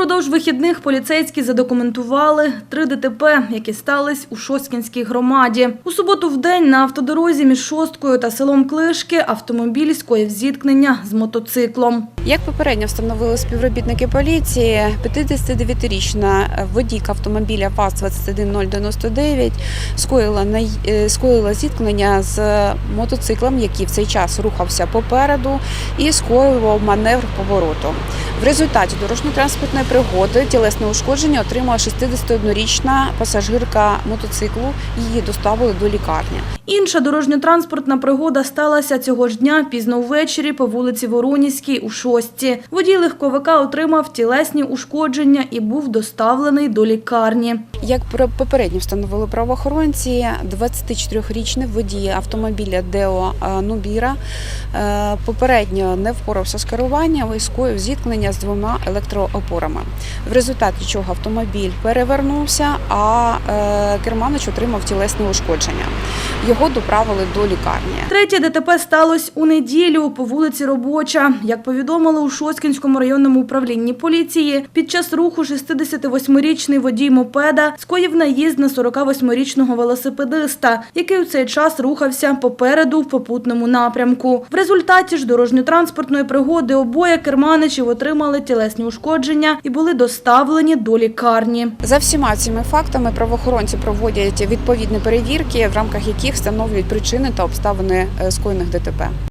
Упродовж вихідних поліцейські задокументували три ДТП, які стались у Шосткінській громаді. У суботу в день на автодорозі між Шосткою та селом Клишки автомобіль скоїв зіткнення з мотоциклом. Як попередньо встановили співробітники поліції, 59-річна водійка автомобіля ВАЗ-21099 скоїла, най- е, скоїла зіткнення з мотоциклом, який в цей час рухався попереду і скоював маневр повороту. В результаті дорожньо-транспортної пригоди тілесне ушкодження отримала 61-річна пасажирка мотоциклу. Її доставили до лікарні. Інша дорожньо-транспортна пригода сталася цього ж дня пізно ввечері по вулиці Вороніській у Шостці. Водій легковика отримав тілесні ушкодження і був доставлений до лікарні. Як попередньо встановили правоохоронці, 24-річний водій автомобіля Део е, Нубіра е, попередньо не впорався з керуванням і скоїв зіткнення з двома електроопорами. В результаті чого автомобіль перевернувся, а е, керманич отримав тілесне ушкодження. Його доправили до лікарні. Третє ДТП сталося у неділю по вулиці Робоча. Як повідомили у Шоцькінському районному управлінні поліції, під час руху 68-річний водій мопеда скоїв наїзд на 48-річного велосипедиста, який у цей час рухався попереду в попутному напрямку. В результаті ж дорожньо-транспортної пригоди обоє керманичів отримали тілесні ушкодження і були доставлені до лікарні. За всіма цими фактами правоохоронці проводять відповідні перевірки, в рамках яких встановлюють причини та обставини е, скоєних ДТП.